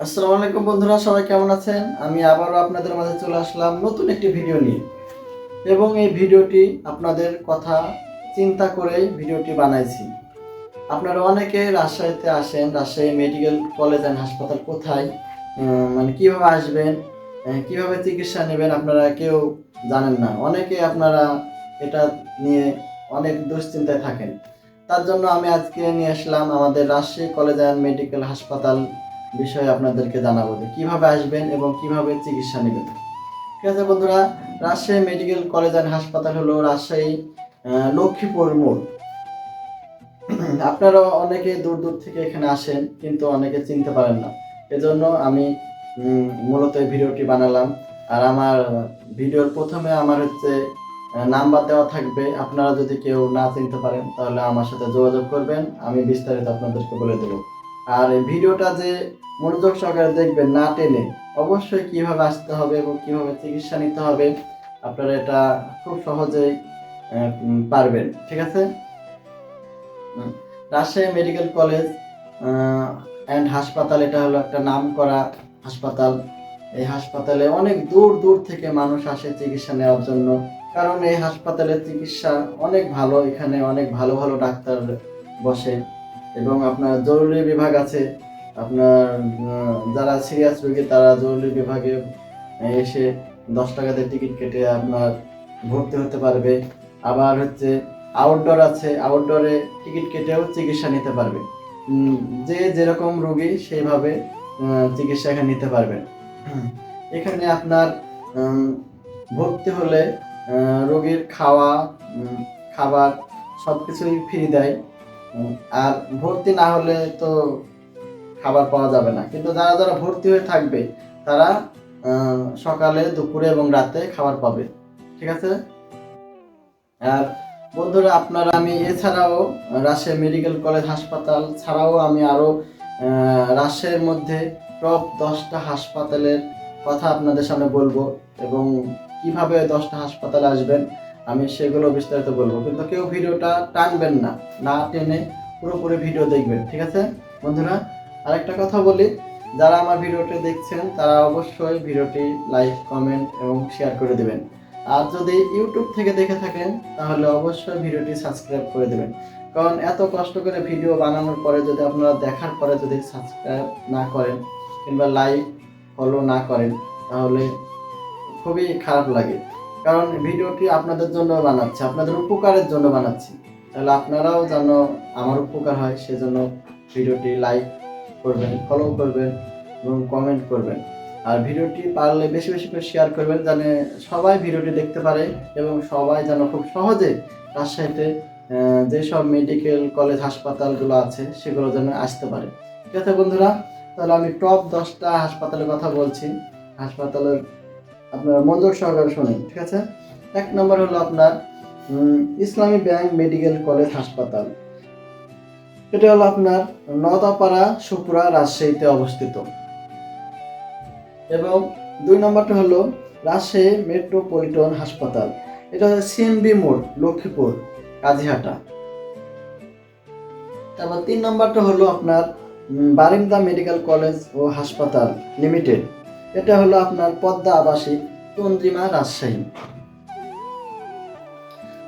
আসসালামু আলাইকুম বন্ধুরা, সবাই কেমন আছেন? আমি আবারও আপনাদের মাঝে চলে আসলাম নতুন একটি ভিডিও নিয়ে। এবং এই ভিডিওটি আপনাদের কথা চিন্তা করে ভিডিওটি বানাইছি। আপনারা অনেকে রাজশাহীতে আসেন, রাজশাহী মেডিকেল কলেজ অ্যান্ড হাসপাতাল কোথায়? মানে কীভাবে আসবেন? কীভাবে চিকিৎসা নেবেন? আপনারা কেউ জানেন না। অনেকে আপনারা এটা নিয়ে অনেক দুশ্চিন্তায় থাকেন। তার জন্য আমি আজকে নিয়ে আসলাম আমাদের রাজশাহী কলেজ অ্যান্ড মেডিকেল হাসপাতাল বিষয়ে আপনাদেরকে জানাব যে কীভাবে আসবেন এবং কীভাবে চিকিৎসা নেবেন। ঠিক আছে বন্ধুরা, রাজশাহী মেডিকেল কলেজ অ্যান্ড হাসপাতাল হলো রাজশাহী লক্ষ্মীপুর মোড়। আপনারা অনেকে দূর দূর থেকে এখানে আসেন, কিন্তু অনেকে চিনতে পারেন না। এজন্য আমি মূলত এই ভিডিওটি বানালাম। আর আমার ভিডিওর প্রথমে আমার হচ্ছে নাম্বার দেওয়া থাকবে। আপনারা যদি কেউ না চিনতে পারেন, তাহলে আমার সাথে যোগাযোগ করবেন। আমি বিস্তারিত আপনাদেরকে বলে দেবো। আর ভিডিওটা যে মনোযোগ সহকারে দেখবেন, না টেনে। অবশ্যই কীভাবে আসতে হবে এবং কীভাবে চিকিৎসা নিতে হবে, আপনারা এটা খুব সহজেই পারবেন, ঠিক আছে? রাজশাহী মেডিকেল কলেজ অ্যান্ড হাসপাতাল, এটা হলো একটা নাম করা হাসপাতাল। এই হাসপাতালে অনেক দূর দূর থেকে মানুষ আসে চিকিৎসা নেওয়ার জন্য। কারণ এই হাসপাতালের চিকিৎসা অনেক ভালো, এখানে অনেক ভালো ভালো ডাক্তার বসে। এবং আপনার জরুরি বিভাগ আছে আপনার যারা সিরিয়াস রোগী, তারা জরুরি বিভাগে এসে দশ টাকাতে টিকিট কেটে আপনার ভর্তি হতে পারবে। আবার হচ্ছে আউটডোর আছে আউটডোরে টিকিট কেটেও চিকিৎসা নিতে পারবে। যে যেরকম রোগী, সেইভাবে চিকিৎসা এখানে নিতে পারবেন। এখানে আপনার ভর্তি হলে রোগীর খাওয়া খাবার সব কিছুই ফ্রি দেয় আর ভর্তি না হলে তো খাবার পাওয়া যাবে না। কিন্তু যারা যারা ভর্তি হয়ে থাকবে, তারা সকালে, দুপুরে এবং রাতে খাবার পাবে। ঠিক আছে? আর বন্ধুরা, আপনারা আমি এছাড়াও রাজশাহী মেডিকেল কলেজ হাসপাতাল ছাড়াও আমি আরও রাজশাহীর মধ্যে টপ দশটা হাসপাতালের কথা আপনাদের সামনে বলব এবং কীভাবে দশটা হাসপাতালে আসবেন, আমি সেগুলো বিস্তারিত বলব। কিন্তু কেউ ভিডিওটা টানবেন না না টেনে পুরোপুরি ভিডিও দেখবেন। ঠিক আছে? বন্ধুরা আরেকটা কথা বলি, যারা আমার ভিডিওটি দেখছেন, তারা অবশ্যই ভিডিওটি লাইক, কমেন্ট এবং শেয়ার করে দেবেন। আর যদি ইউটিউব থেকে দেখে থাকেন, তাহলে অবশ্যই ভিডিওটি সাবস্ক্রাইব করে দেবেন। কারণ এত কষ্ট করে ভিডিও বানানোর পরে যদি আপনারা দেখার পরে যদি সাবস্ক্রাইব না করেন কিংবা লাইক ফলো না করেন, তাহলে খুবই খারাপ লাগে। কারণ ভিডিওটি আপনাদের জন্য বানাচ্ছি, আপনাদের উপকারের জন্য বানাচ্ছি। তাহলে আপনারাও যেন আমার উপকার হয়, সেজন্য ভিডিওটি লাইক করবেন ফলো করবেন এবং কমেন্ট করবেন। আর ভিডিওটি পারলে বেশি বেশি করে শেয়ার করবেন যেন সবাই ভিডিওটি দেখতে পারে এবং সবাই যেন খুব সহজে রাজশাহীতে যেসব মেডিকেল কলেজ হাসপাতালগুলো আছে, সেগুলো যেন আসতে পারে। ঠিক আছে বন্ধুরা, তাহলে আমি টপ দশটা হাসপাতালের কথা বলছি। হাসপাতালের আপনার মনোযোগ সহকারে শোনেন, ঠিক আছে? এক নম্বর হলো আপনার ইসলামী ব্যাংক মেডিকেল কলেজ হাসপাতাল। এটা হলো আপনার নদাপাড়া সুপুরা রাজশাহীতে অবস্থিত। এবং দুই নম্বরটা হলো রাজশাহী মেট্রোপলিটন হাসপাতাল। এটা হচ্ছে সিএমবি মোড়, লক্ষ্মীপুর, কাজিহাটা। তারপর তিন নম্বরটা হলো আপনার বারিন্দা মেডিকেল কলেজ ও হাসপাতাল লিমিটেড। এটা হলো আপনার পদ্মা আবাসিক তন্দ্রিমা রাজশাহী।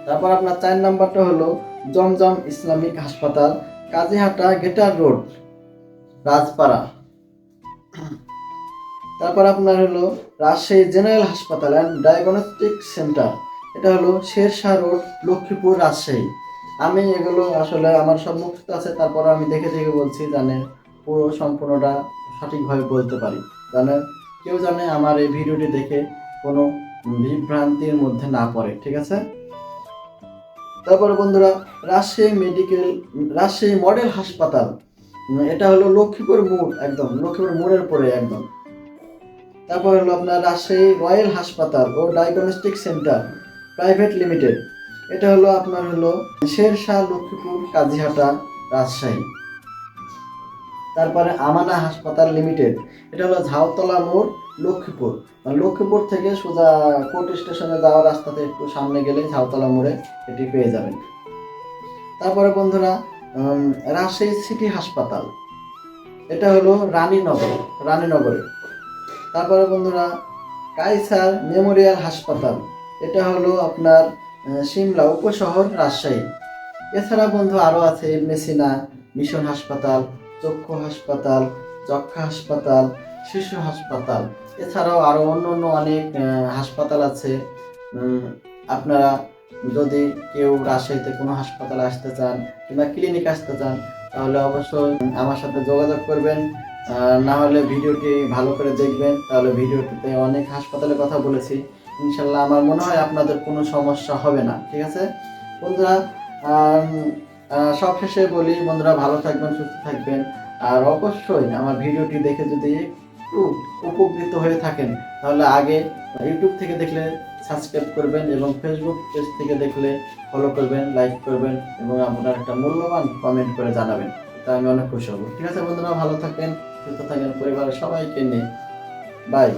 তারপর আপনার চার নাম্বারটা হলো জমজম ইসলামিক হাসপাতাল কাজীহাটা গেটার রোড, রাজপাড়া। তারপর আপনার হলো রাজশাহী জেনারেল হাসপাতাল অ্যান্ড ডায়াগনস্টিক সেন্টার। এটা হলো শেরশাহ রোড, লক্ষ্মীপুর, রাজশাহী। আমি এগুলো আসলে আমার সব মুখস্থ আছে, তারপর আমি দেখে দেখে বলছি জানে পুরো সম্পূর্ণটা সঠিকভাবে বলতে পারি। জানে কেউ জানে আমার এই ভিডিওটি দেখে কোনো বিভ্রান্তির মধ্যে না পড়ে, ঠিক আছে? তারপরে বন্ধুরা, রাজশাহী মেডিকেল রাজশাহী মডেল হাসপাতাল। এটা হলো লক্ষ্মীপুর মোড়, একদম, লক্ষ্মীপুর মোড়ের পরে একদম। তারপর হলো আপনার রাজশাহী রয়্যাল হাসপাতাল ও ডায়াগনস্টিক সেন্টার প্রাইভেট লিমিটেড এটা হলো আপনার হলো শেরশাহ লক্ষ্মীপুর কাজিহাটা, রাজশাহী। তারপরে আমানা হাসপাতাল লিমিটেড। এটা হলো ঝাউতলা মোড়, লক্ষ্মীপুর। লক্ষ্মীপুর থেকে সোজা কোর্ট স্টেশনে যাওয়ার রাস্তাতে একটু সামনে গেলে ঝাউতলা মোড়ে এটি পেয়ে যাবেন। তারপরে বন্ধুরা রাজশাহী সিটি হাসপাতাল। এটা হলো রানীনগর, রানীনগরে। তারপরে বন্ধুরা, কাইসার মেমোরিয়াল হাসপাতাল। এটা হলো আপনার সিমলা উপশহর রাজশাহী। এছাড়া বন্ধু আরও আছে ইবনে সিনা মিশন হাসপাতাল চক্ষু হাসপাতাল যক্ষা হাসপাতাল, শিশু হাসপাতাল। এছাড়াও আরও অন্য অন্য অনেক হাসপাতাল আছে। আপনারা যদি কেউ রাজশাহীতে কোনো হাসপাতালে আসতে চান কিংবা ক্লিনিক আসতে চান, তাহলে অবশ্যই আমার সাথে যোগাযোগ করবেন। না হলে ভিডিওটি ভালো করে দেখবেন। তাহলে ভিডিওটিতে অনেক হাসপাতালের কথা বলেছি। ইনশাল্লাহ আমার মনে হয় আপনাদের কোনো সমস্যা হবে না। ঠিক আছে? বন্ধুরা সব শেষে বলি, বন্ধুরা ভালো থাকবেন, সুস্থ থাকবেন। আর অবশ্যই আমার ভিডিওটি দেখে যদি একটু উপকৃত হয়ে থাকেন, তাহলে আগে ইউটিউব থেকে দেখলে সাবস্ক্রাইব করবেন এবং ফেসবুক পেজ থেকে দেখলে ফলো করবেন লাইক করবেন এবং আপনার একটা মূল্যবান কমেন্ট করে জানাবেন। তা আমি অনেক খুশি হব। ঠিক আছে বন্ধুরা, ভালো থাকেন সুস্থ থাকেন পরিবারের সবাইকে নিয়ে। বাই